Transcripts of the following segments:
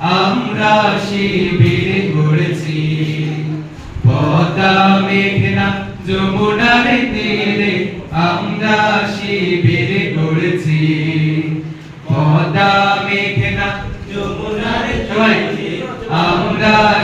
আমরা শিবির ঘুরেছি। পদ্মা মেঘনা যমুনার তীরে আমরা শিবির ঘুরেছি। পদ্মা মেঘনা যমুনার তীরে আমরা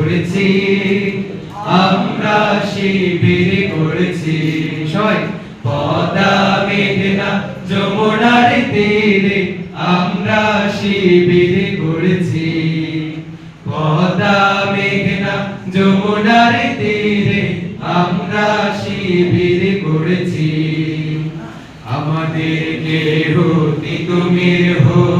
পড়েছি আমরা শিবির করেছি। সবাই, পদা মেঘনা যমুনার তীরে আমরা শিবির করেছি। পদা মেঘনা যমুনার তীরে আমরা শিবির করেছি। আমাদের কেহ তিতুমির হয়ে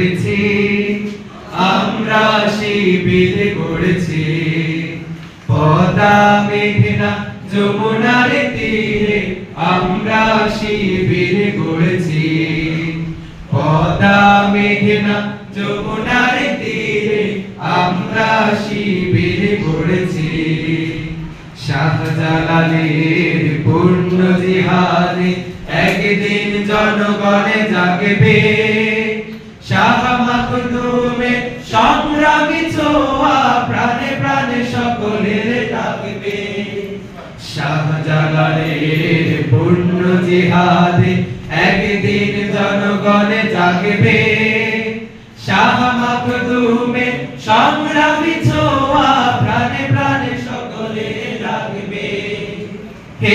করেছি, আমরা শিবির করেছি। পদা মেঘনা যমুনার তীরে আমরা শিবির করেছি। পদা মেঘনা যমুনার তীরে আমরা শিবির করেছি। শাহজালালের পূর্ণ জিহাদে একদিন জনগণে জাগবে। একদিন জনগণে জাগবে। শাহ সংগ্রামী ছোয়া প্রাণে প্রাণে সকলে লাগবে হে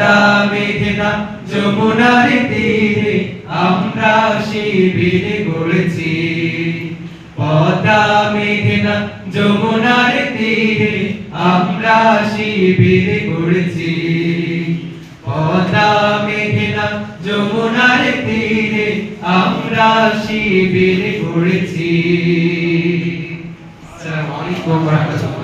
পদা বেদনা যমুনার তীরে আমরা শিবির গড়েছি। পদা মেঘনা যমুনার তীরে আমরা শিবির গড়েছি। পদা মেঘনা যমুনার তীরে আমরা শিবির গড়েছি। আসসালামু আলাইকুম ওয়া রাহমাতুল্লাহ।